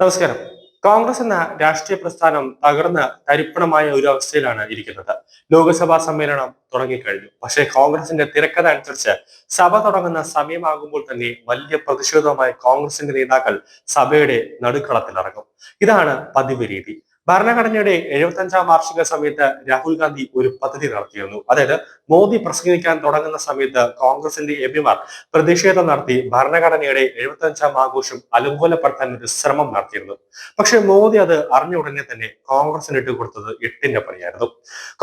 നമസ്കാരം. കോൺഗ്രസ് എന്ന രാഷ്ട്രീയ പ്രസ്ഥാനം തകർന്ന് തരിപ്പണമായ ഒരു അവസ്ഥയിലാണ് ഇരിക്കുന്നത്. ലോക്സഭാ സമ്മേളനം തുടങ്ങിക്കഴിഞ്ഞു. പക്ഷേ കോൺഗ്രസിന്റെ തിരക്കഥ അനുസരിച്ച് സഭ തുടങ്ങുന്ന സമയമാകുമ്പോൾ തന്നെ വലിയ പ്രതിഷേധവുമായി കോൺഗ്രസിന്റെ നേതാക്കൾ സഭയുടെ നടുക്കളത്തിലിറങ്ങും. ഇതാണ് പതിവ് രീതി. ഭരണഘടനയുടെ എഴുപത്തി അഞ്ചാം വാർഷിക സമയത്ത് രാഹുൽ ഗാന്ധി ഒരു പദ്ധതി നടത്തിയിരുന്നു. അതായത് മോദി പ്രസംഗിക്കാൻ തുടങ്ങുന്ന സമയത്ത് കോൺഗ്രസിന്റെ എം പിമാർ പ്രതിഷേധം നടത്തി ഭരണഘടനയുടെ എഴുപത്തി അഞ്ചാം ആഘോഷം അലങ്കോലപ്പെടുത്താൻ ഒരു ശ്രമം നടത്തിയിരുന്നു. പക്ഷെ മോദി അത് അറിഞ്ഞ ഉടനെ തന്നെ കോൺഗ്രസിന് ഇട്ടുകൊടുത്തത് എട്ടിന്റെ പണിയായിരുന്നു.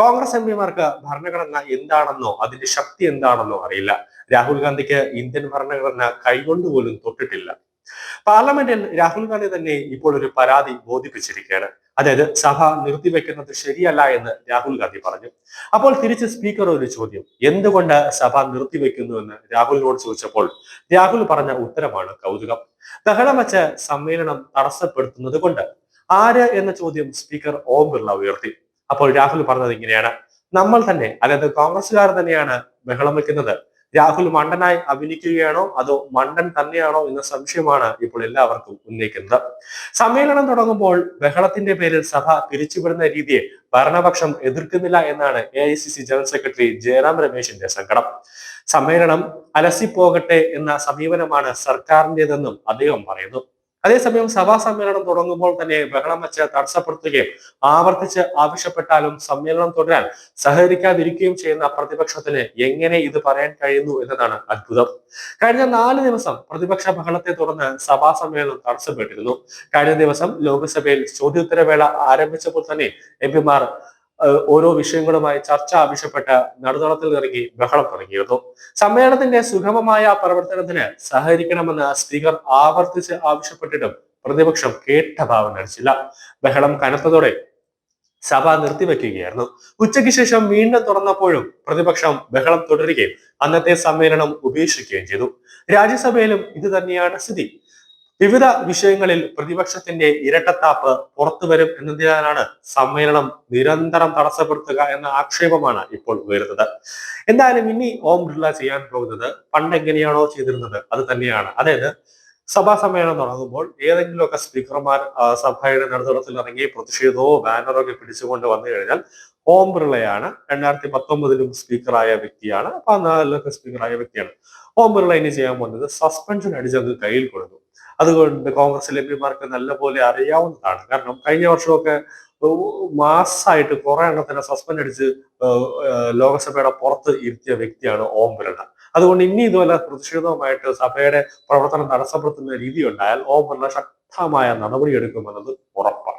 കോൺഗ്രസ് എം പിമാർക്ക് ഭരണഘടന എന്താണെന്നോ അതിന്റെ ശക്തി എന്താണെന്നോ അറിയില്ല. രാഹുൽ ഗാന്ധിക്ക് ഇന്ത്യൻ ഭരണഘടന കൈകൊണ്ട് പോലും തൊട്ടിട്ടില്ല. പാർലമെന്റിൽ രാഹുൽ ഗാന്ധി തന്നെ ഇപ്പോൾ ഒരു പരാതി ബോധിപ്പിച്ചിരിക്കുകയാണ്. അതായത് സഭ നിർത്തിവെക്കുന്നത് ശരിയല്ല എന്ന് രാഹുൽ ഗാന്ധി പറഞ്ഞു. അപ്പോൾ തിരിച്ച് സ്പീക്കർ ഒരു ചോദ്യം. എന്തുകൊണ്ട് സഭ നിർത്തിവെക്കുന്നു എന്ന് രാഹുലിനോട് ചോദിച്ചപ്പോൾ രാഹുൽ പറഞ്ഞ ഉത്തരമാണ് കൗതുകം. ബഹളം വെച്ച് സമ്മേളനം തടസ്സപ്പെടുത്തുന്നത് കൊണ്ട് ആര് എന്ന ചോദ്യം സ്പീക്കർ ഓം ബിർള ഉയർത്തി. അപ്പോൾ രാഹുൽ പറഞ്ഞത് ഇങ്ങനെയാണ്. നമ്മൾ തന്നെ അതായത് കോൺഗ്രസ്സുകാർ തന്നെയാണ് ബഹളം വെക്കുന്നത്. രാഹുൽ മണ്ടനായി അഭിനയിക്കുകയാണോ അതോ മണ്ടൻ തന്നെയാണോ എന്ന സംശയമാണ് ഇപ്പോൾ എല്ലാവർക്കും ഉന്നയിക്കുന്നത്. സമ്മേളനം തുടങ്ങുമ്പോൾ ബഹളത്തിന്റെ പേരിൽ സഭ പിരിച്ചുവിടുന്ന രീതിയെ ഭരണപക്ഷം എതിർക്കുന്നില്ല എന്നാണ് A I C C general secretary Jairam രമേശിന്റെ സങ്കടം. സമ്മേളനം അലസിപ്പോകട്ടെ എന്ന സമീപനമാണ് സർക്കാരിന്റേതെന്നും അദ്ദേഹം പറയുന്നു. അതേസമയം സഭാ സമ്മേളനം തുടങ്ങുമ്പോൾ തന്നെ ബഹളം വെച്ച് തടസ്സപ്പെടുത്തുകയും ആവർത്തിച്ച് ആവശ്യപ്പെട്ടാലും സമ്മേളനം തുടരാൻ സഹകരിക്കാതിരിക്കുകയും ചെയ്യുന്ന പ്രതിപക്ഷത്തിന് എങ്ങനെ ഇത് പറയാൻ കഴിയുന്നു എന്നതാണ് അത്ഭുതം. കഴിഞ്ഞ നാല് ദിവസം പ്രതിപക്ഷ ബഹളത്തെ തുടർന്ന് സഭാ സമ്മേളനം തടസ്സപ്പെട്ടിരുന്നു. കഴിഞ്ഞ ദിവസം ലോക്സഭയിൽ ചോദ്യോത്തരവേള ആരംഭിച്ചപ്പോൾ തന്നെ എം പിമാർ ഓരോ വിഷയങ്ങളുമായി ചർച്ച ആവശ്യപ്പെട്ട് നടുതളത്തിൽ ഇറങ്ങി ബഹളം തുടങ്ങിയിരുന്നു. സമ്മേളനത്തിന്റെ സുഗമമായ പ്രവർത്തനത്തിന് സഹകരിക്കണമെന്ന് സ്പീക്കർ ആവർത്തിച്ച് ആവശ്യപ്പെട്ടിട്ടും പ്രതിപക്ഷം കേട്ട ഭാവം നടിച്ചില്ല. ബഹളം കനത്തതോടെ സഭ നിർത്തിവെക്കുകയായിരുന്നു. ഉച്ചയ്ക്ക് ശേഷം വീണ്ടും തുറന്നപ്പോഴും പ്രതിപക്ഷം ബഹളം തുടരുകയും അന്നത്തെ സമ്മേളനം ഉപേക്ഷിക്കുകയും ചെയ്തു. രാജ്യസഭയിലും ഇത് തന്നെയാണ് സ്ഥിതി. വിവിധ വിഷയങ്ങളിൽ പ്രതിപക്ഷത്തിന്റെ ഇരട്ടത്താപ്പ് പുറത്തു വരും എന്നതിനാലാണ് സമ്മേളനം നിരന്തരം തടസ്സപ്പെടുത്തുക എന്ന ആക്ഷേപമാണ് ഇപ്പോൾ ഉയരുന്നത്. എന്തായാലും ഇനി ഓം ബിർള ചെയ്യാൻ പോകുന്നത് പണ്ട് എങ്ങനെയാണോ ചെയ്തിരുന്നത് അത് തന്നെയാണ്. അതായത് സഭാ സമ്മേളനം തുടങ്ങുമ്പോൾ ഏതെങ്കിലുമൊക്കെ സ്പീക്കർമാർ സഭയുടെ നടുതളത്തിൽ ഇറങ്ങി പ്രതിഷേധമോ ബാനറോ ഒക്കെ പിടിച്ചുകൊണ്ട് വന്നു കഴിഞ്ഞാൽ ഓം ബിർളയാണ് രണ്ടായിരത്തി പത്തൊമ്പതിലും സ്പീക്കറായ വ്യക്തിയാണ്. പതിനാലിലൊക്കെ സ്പീക്കറായ വ്യക്തിയാണ്. ഓം ബിർള ഇനി ചെയ്യാൻ പോകുന്നത് സസ്പെൻഷൻ അടിച്ചത് കയ്യിൽ കൊടുക്കും അതുകൊണ്ട് കോൺഗ്രസ് എം പിമാർക്ക് നല്ലപോലെ അറിയാവുന്നതാണ്. കാരണം കഴിഞ്ഞ വർഷമൊക്കെ മാസായിട്ട് കുറെ എണ്ണത്തിനെ സസ്പെൻഡ് അടിച്ച് ലോകസഭയുടെ പുറത്ത് ഇരുത്തിയ വ്യക്തിയാണ് ഓം ബിർള. അതുകൊണ്ട് ഇനി ഇതുപോലെ പ്രതിഷേധവുമായിട്ട് സഭയുടെ പ്രവർത്തനം തടസ്സപ്പെടുത്തുന്ന രീതി ഉണ്ടായാൽ ഓം ബിർള ശക്തമായ നടപടിയെടുക്കുമെന്നത് ഉറപ്പ്